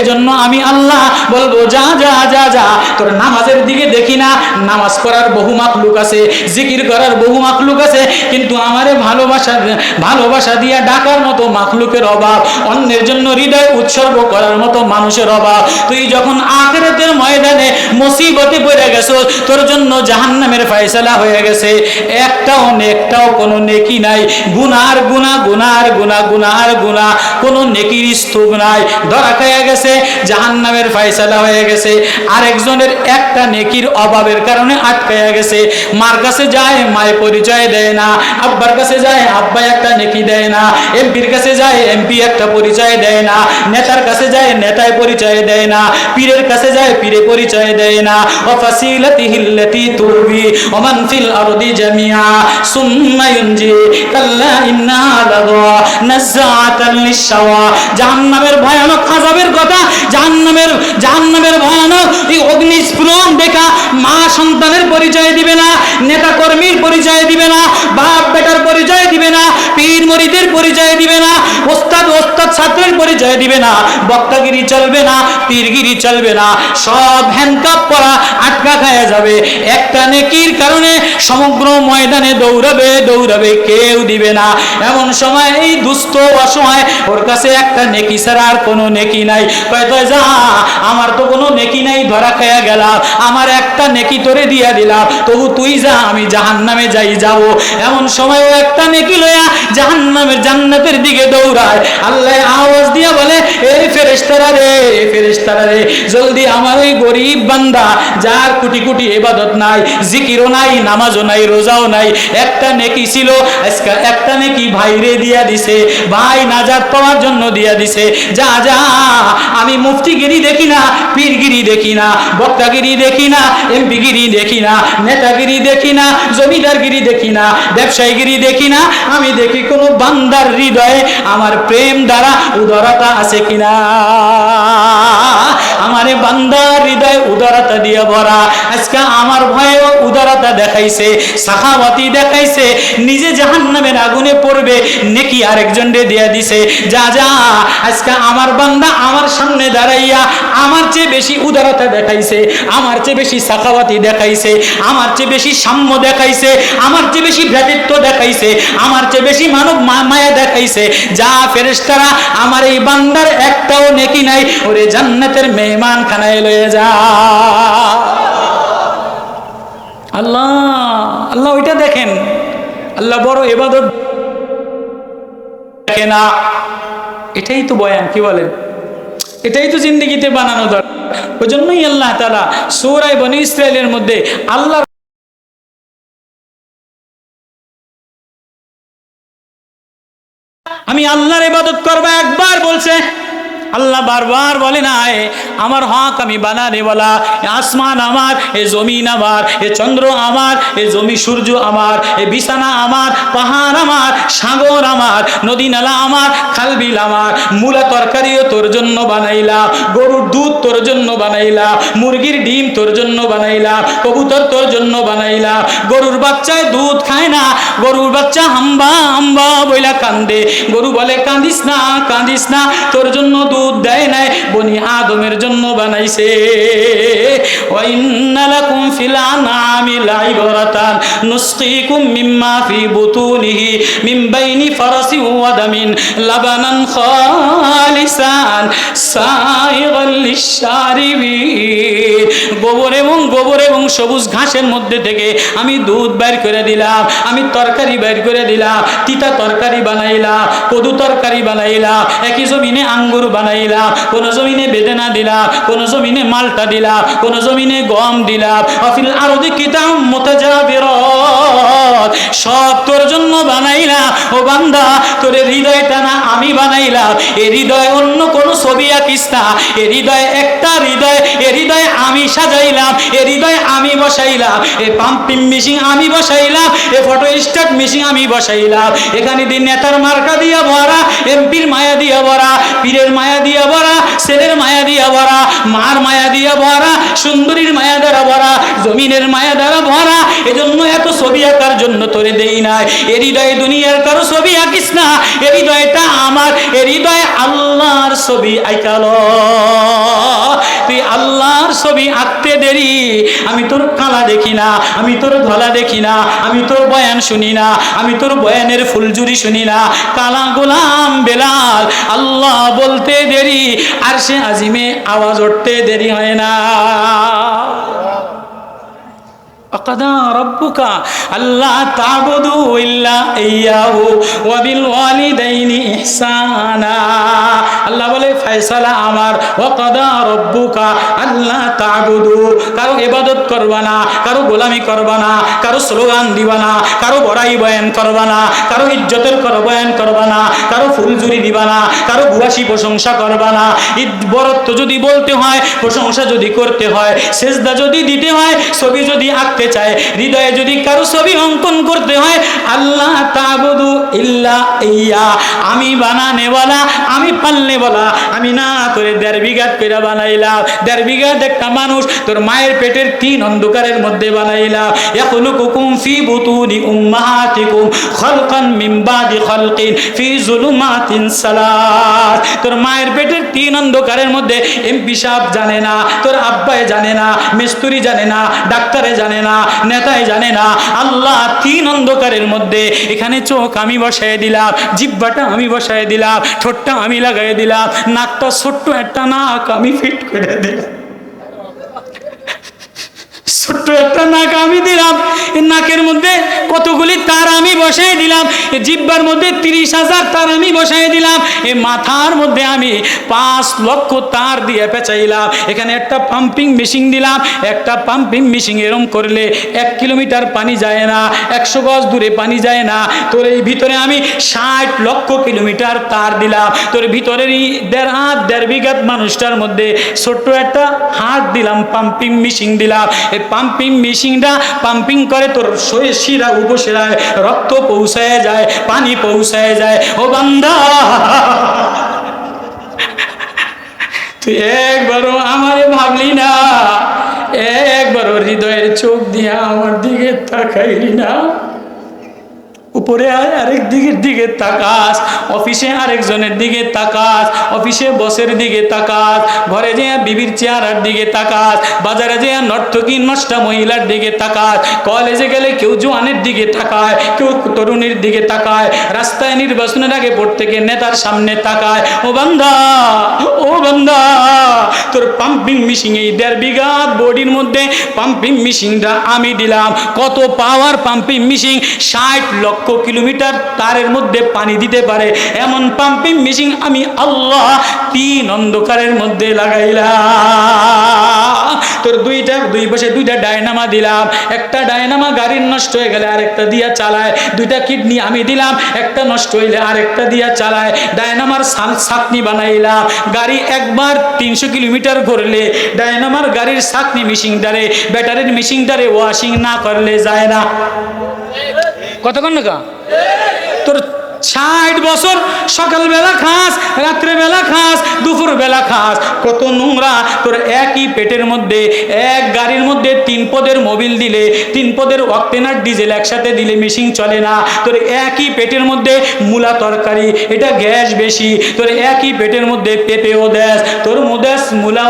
এজন্য আমি আল্লাহ বলব, যা যা যা যা, তোর নামাজের দিকে দেখি না, নামাজ পড়ার বহু মাকলুক আছে, জিকির করার বহু মাকলুক আছে, কিন্তু আমারে ভালোবাসা ভালোবাসা দিয়া ডাকার মতো মাকলুকের অভাব, অন্যের জন্য হৃদয় উৎসর্গ করার মতো মানুষের অভাব। তুই যখন আখেরাতের ময়দানে মুসিবতে পড়ে গেছো, তোর জন্য জাহান্নামের ফয়সালা হয়ে গেছে। একটাও একটাও কোনো নেকি নাই। গুনার গুনা গুনার গুনা গুনার গুনা, কোনো নেকির স্তূপ নাই। ধরা খাইয়া গেছে, জাহান্নামের ফয়সালা হয়ে গেছে। আরেকজনের একটা নেকির অভাবের কারণে আটকাইয়া গেছে। মার কাছে যায় মায়ের পরিচয় দেয় না। আব্বার কাছে যায়, আব্বা একটা নেকি দেয় না। এমপির কাছে যায়, এমপি একটা পরিচয় দেয় না। নেতার কাছে যায় নেতায় পরিচয় দেয় না। পীরের কাছে যায়, পীরে পরিচয় দেয় না। অফাসিলাতি হিল্লাতি তুরবি, ওমান আরদি জামিয়া। সুম্মা কাল্লা ইন্না লাদা নাযাআতান লিশাওয়া জাহান্নামের ভয়ানক আযাবের কথা, জাহান্নামের জাহান্নামের ভয়ানক এই অগ্নি স্ফুলন দেখা মা সন্তানের পরিচয় দিবে না নেতা কর্মীর পরিচয় দিবে না, বাপ বেটার পরিচয় দিবে না, পীর মরিদের পরিচয় দিবে না, ওস্তাদ ওস্তাদ ছাত্রের পরিচয় দিবে না, বক্তাগিরি চলবে না, পীরগিরি চলবে না, সব হ্যান্ডকাপ পরা আটকা খায়া যাবে। একটা নেকির কারণে সমগ্র ময়দানে দৌড়াবে দৌড়াবে, কেউ দিবে না। এমন সময় এই দুস্থ অসহায়, ওর কাছে একটা নেকি ছাড়া আর কোনো নেকি নাই। আমার তো কোনো খায়া গেলাম, আমার একটা নেকি তোরে দিয়া দিলাম, তবু তুই যা, আমি জাহান্নামে যাই, যাব। এমন সময় ও একটা নেকি লয়া জাহান্নামের জান্নাতের দিকে দৌড়ায়। আল্লাহ আওয়াজ দিয়া বলে এই ফেরেশতারা রে ফেরেশতারা রে, জলদি আমার ওই গরিব বান্দা, যার কোটি কোটি ইবাদত নাই, জিকিরও নাই, নামাজও নাই, রোজাও নাই, একটা নেকি ছিল, আজকে একটা নেকি ভাইরে দিয়া দিছে, ভাই নাজাত পাওয়ার জন্য দিয়া দিছে, যা যা, আমি মুফতিগিরি দেখি না, পীরগিরি দেখি না বক্তাগিরি দেখি না, এমপিগিরি দেখি না, নেতাগিরি দেখি না, জমিদারগিরি দেখি না, ব্যবসায়ীগিরি দেখি না, আমি দেখি কোনো বান্দার হৃদয়ে আমার প্রেম দ্বারা উদারতা আছে কিনা। আমারে বান্দার হৃদয় উদারতা দিয়ে ভরা। আজকে আমার ভয়েও উদারতা দেখাইছে, সাখাওয়াতি দেখাইছে, নিজে জাহান্নামের আগুনে পড়বে, নেকি আরেকজন রে দিয়া দিছে, যা যা, আজকে আমার বান্দা আমার সামনে দাঁড়াইয়া আমার চেয়ে বেশি উদারতা দেখাইছে, আমার চেয়ে বেশি সাখাওয়াতি দেখাইছে, আমার চেয়ে বেশি সাম্য দেখাইছে, আমার চেয়ে বেশি ভ্রাতৃত্ব দেখাইছে, আমার চেয়ে বেশি মানব মায়া দেখাইছে। যা, ফেরেশতারা, আমার এই বান্দার একটাও নেকি নাই, ওরে জান্নাতের মেহমান খানায় লয়ে যা। আল্লাহ আল্লাহ ওইটা দেখেন। আল্লাহ বড় এবাদত দেখে না। এটাই তো বয়ান, কি বলেন? এটাই তো জিন্দিগিতে বানানো দরকার। ওই জন্যই আল্লাহ তালা সৌরাই বনি ইসরায়েলের মধ্যে আল্লাহ আমি আল্লাহর ইবাদত করব একবার বলছে আল্লাহ বারবার বলে নাই, আমার হক আমি বানানে বলা, এ আসমান আমার, এ জমিন আমার, এ চন্দ্র আমার, এ জমি সূর্য আমার, এ বিছানা আমার, পাহাড় আমার, সাগর আমার, নদী নালা আমার খালবিল আমার, মূলা তরকারিও তোর জন্য বানাইলাম গরুর দুধ তোর জন্য বানাইলাম মুরগির ডিম তোর জন্য বানাইলাম কবুতর তোর জন্য বানাইলাম গরুর বাচ্চায় দুধ খায় না, গরুর বাচ্চা হাম্বা হাম্বা বইলা কান্দে, গরু বলে, কাঁদিস না কাঁদিস না, তোর জন্য দুধ দেয় নাই, বনি আদমের জন্য বানাইছে। ওয়াইন্নালাকুম ফিল আনআমি লাইবরাতান নুসকিকুম মিম্মা ফি বুতুনিহি মিন বাইনি দামিন লাবানান খালিসান সাইগাল লিশারিবিন গোবর এবং গোবর এবং সবুজ ঘাসের মধ্যে থেকে আমি দুধ বের করে দিলাম, আমি তরকারি বের করে দিলাম, তিতা তরকারি বানাইলাম, কদু তরকারি বানাইলা একই জমিনে আঙ্গুর বানাইলাম, কোন জমিনে বেদেনা দিলাম, কোন জমিনে মালটা দিলাম, কোন জমিনে গম দিলাম। অফিল আরদি কিতাব মুতাজাবিরাত। সব তোর জন্য বানাইলাম ও বান্দা, তোর হৃদয়টা না আমি বানাইলাম। এ হৃদয় অন্য কোন ছবি আঁকিস না। এ হৃদয় একটা হৃদয় এ হৃদয় আমি সাজাইলাম। এ হৃদয় আমি বসাইলাম। এ পাম্পিং মেশিন আমি বসাইলাম। এ ফটো স্টার্ট মেশিন আমি বসাইলাম। এখানে দিন নেতার মার্কা দিয়া ভরা, এমপির মায়া দিয়া ভরা, পীরের মায়া দিয়া ভরা, ছেলের মায়া দিয়া ভরা, মার মায়া দিয়া ভরা, সুন্দরীর মায়া দ্বারা ভরা, জমিনের মায়া দ্বারা ভরা। এজন্য এত ছবি আঁকার জন্য তোরে দেই নাই। এ হৃদয়ে দুনিয়ার কারও ছবি আঁকিস না। এ হৃদয়টা আমার। এ হৃদয় আল্লাহর ছবি আইকাল তুই আল্লাহর ছবি আঁকতে দেরি। আমি তোর কালা দেখি না। আমি তোর ধলা দেখি না। আমি তোর বয়ান শুনি না। আমি তোর বয়ানের ফুলজুরি শুনি না। কালা গোলাম বেলাল, আল্লাহ বলতে দেরি। আর সে আজিমে আওয়াজ উঠতে দেরি হয় না। وقضى ربك ألا تعبدوا إلا إياه وبالوالدين إحسانا আল্লাহ বলে ফয়সালা আমার ওয়াকাদা রব্বুকা আল্লাহ তাবুদু কারো ইবাদত করবা না কারো গোলামি করবা না কারো স্লোগান দিবা না কারো বড়াই বয়ান করবা না কারো ইজ্জতের কর বয়ান করবা না কারো ফুলজুরি দিবা না কারো গুয়াসি প্রশংসা করবা না ঈদ বরত্ব যদি বলতে হয় প্রশংসা যদি করতে হয় সেজদা যদি দিতে হয় ছবি যদি আঁকতে চায়। হৃদয়ে যদি কারও ছবি অঙ্কন করতে হয়, আল্লাহ তাবুদু ইল্লা ইয়া। আমি বানানে বলা, আমি পালনে বলা, আমি না তোরে দেড় বিঘাত করে বানাইলাম। দেড় বিঘাত একটা মানুষ তোর মায়ের পেটের তিন অন্ধকারের মধ্যে বানাইলাম। ইয়াখলুকুকুম ফি বুতুনি উম্মাহাতিকুম খালকান মিন বাদি খালকিন ফি জুলুমাতিন সালাত। তোর মায়ের পেটের তিন অন্ধকারের মধ্যে এমপি সাহেব জানে না, তোর আব্বায় জানে না, মিস্তুরি জানে না, ডাক্তারে জানে না নেতায় জানে না। আল্লাহ তিন অন্ধকারের মধ্যে এখানে চোখ আমি বসায় দিলাম, জিব্বাটা আমি বসায় দিলাম, ঠোঁটটা আমি লাগাই দিলাম, নাকটা ছোট্ট একটা নাক আমি ফিট করে দিলাম। ছোট্ট একটা নাক আমি দিলাম নাকের মধ্যে কতগুলি তার আমি বসাই দিলাম, এ জিব্বার মধ্যে তিরিশ হাজার তার আমি বসাই দিলাম, এ মাথার মধ্যে আমি পাঁচ লক্ষ তার দিয়ে পেঁচাইলাম। এখানে একটা পাম্পিং মেশিন দিলাম, একটা পাম্পিং মেশিন এরম করলে এক কিলোমিটার পানি যায় না, একশো গজ দূরে পানি যায় না। তোর এই ভিতরে আমি ষাট লক্ষ কিলোমিটার তার দিলাম, তোর ভিতরের এই দেড় হাত, দেড় বিঘাত মানুষটার মধ্যে ছোট্ট একটা হাত দিলাম, পাম্পিং মেশিন দিলাম। এই পাম্পিং মেশিনটা পাম্পিং করে তোর শিরা উপশিরায় রক্ত পৌঁছায় যায়, পানি পৌঁছায় যায়। ও বান্দা! তুই একবারও আমারে ভাবলি না, একবারও হৃদয়ের চোখ দিয়ে আমার দিকে তাকাইলি না। উপরে আরেক দিকের দিকে তাকাস। অফিসে আরেকজনের দিকে তাকাস। অফিসে বসের দিকে তাকাস। ঘরে যে বিবির চেহারার দিকে তাকাস। বাজারে যে নর্তকী নষ্টা মহিলার দিকে তাকাস। কলেজে গেলে কেউ জোয়ানের দিকে তাকায়, কেউ তরুণীর দিকে তাকায়। রাস্তায় নির্বাচনের আগে প্রত্যেকে নেতার সামনে তাকায়। ও বান্দা ও বান্দা তোর পাম্পিং মেশিন এই দেড় বিঘা বডির মধ্যে পাম্পিং মেশিনটা আমি দিলাম। কত পাওয়ার পাম্পিং মেশিন ষাট লক্ষ কিলোমিটার তারের মধ্যে পানি দিতে পারে। এমন পাম্পিং মেশিন আমি আল্লাহ তিন অন্ধকারের মধ্যে লাগাইলাম। তোর দুইটা, দুই পাশে দুইটা ডায়নামা দিলাম। একটা ডায়নামা গাড়ির নষ্ট হয়ে গেলে আরেকটা দিয়া চালায়। দুইটা কিডনি আমি দিলাম, একটা নষ্ট হইলে আরেকটা দিয়া চালায়। ডায়নামার সাকনি বানাইলাম। গাড়ি একবার তিনশো কিলোমিটার ঘুরলে ডায়নামার গাড়ির সাকনি মেশিনটারে ব্যাটারির মেশিনটারে ওয়াশিং না করলে যায় না। কতক্ষণ তোর ষাট বছর, সকালবেলা খাস, রাত্রেবেলা খাস, দুপুরবেলা খাস। কত নোংরা, তোর একই পেটের মধ্যে, এক গাড়ির মধ্যে তিন পদের মোবিল দিলে, তিন পদের অক্টেনার ডিজেল একসাথে দিলে মেশিন চলে না। তোর একই পেটের মধ্যে মূলা তরকারি, এটা গ্যাস বেশি। তোর একই পেটের মধ্যে পেঁপেও দেশ তোর মুদেশ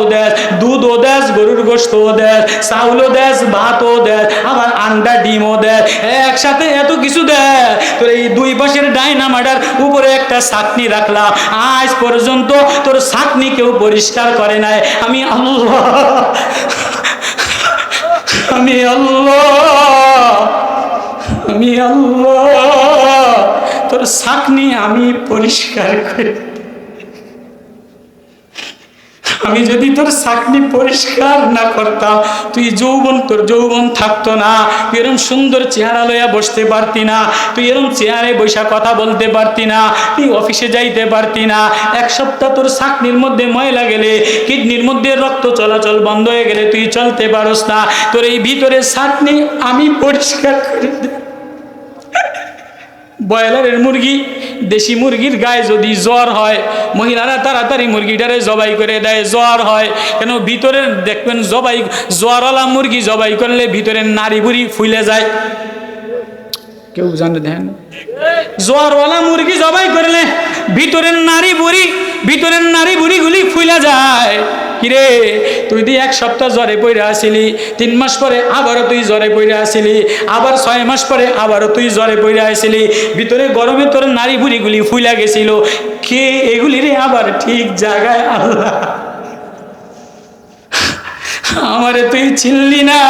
ও দেশ দুধ ও দেশ গরুর গোস্ত ও দেশ চাউল ও দেশ ভাতও দেশ আবার আন্ডা ডিমও দেশ একসাথে এত কিছু দেয় তোর এই দুই পাশের ডাইনামাটার উপরে একটা সাকনি রাখলাম। আজ পর্যন্ত তোর সাকনি কেউ পরিষ্কার করে নাই। আমি আল্লাহ। আমি আল্লাহ। আমি আল্লাহ। তোর সাকনি আমি পরিষ্কার করে। আমি যদি তোর চাকনি পরিষ্কার না করতাম, তুই যৌবন তোর যৌবন থাকতো না। তুই এরম সুন্দর চেহারা লইয়া বসতে পারতি না। তুই এরম চেয়ারে বৈশা কথা বলতে পারতি না। তুই অফিসে যাইতে পারতি না। এক সপ্তাহ তোর চাকনির মধ্যে ময়লা গেলে, কিডনির মধ্যে রক্ত চলাচল বন্ধ হয়ে গেলে তুই চলতে পারস না। তোর এই ভিতরে চাকনি আমি পরিষ্কার করে দেব ব্রয়লারের মুরগি, দেশি মুরগির গায়ে যদি জ্বর হয়, মহিলারা তাড়াতাড়ি মুরগিটারে জবাই করে দেয়, জ্বর হয়। কেন? ভিতরের দেখবেন জবাই, জ্বরওয়ালা মুরগি জবাই করলে ভিতরের নারী বুড়ি ফুলে যায়। কেউ জানে দেখেন? জ্বরওয়ালা মুরগি জবাই করলে ভিতরের নারী বুড়ি ভিতরের নারী বুড়িগুলি ফুলে যায়। কিরে, তুই দি এক সপ্তাহ জ্বরে পড়ে আসিলি, তিন মাস পরে আবারও তুই জ্বরে পড়ে আসিলি, আবার ছয় মাস পরে আবারও তুই জ্বরে পড়ে আসিলি, ভিতরে গরমে তোর নারী ভুড়িগুলি ফুলে গেছিল। কে এগুলি রে আবার ঠিক জায়গায়? আল্লাহ। আমারে তুই চিনলি না।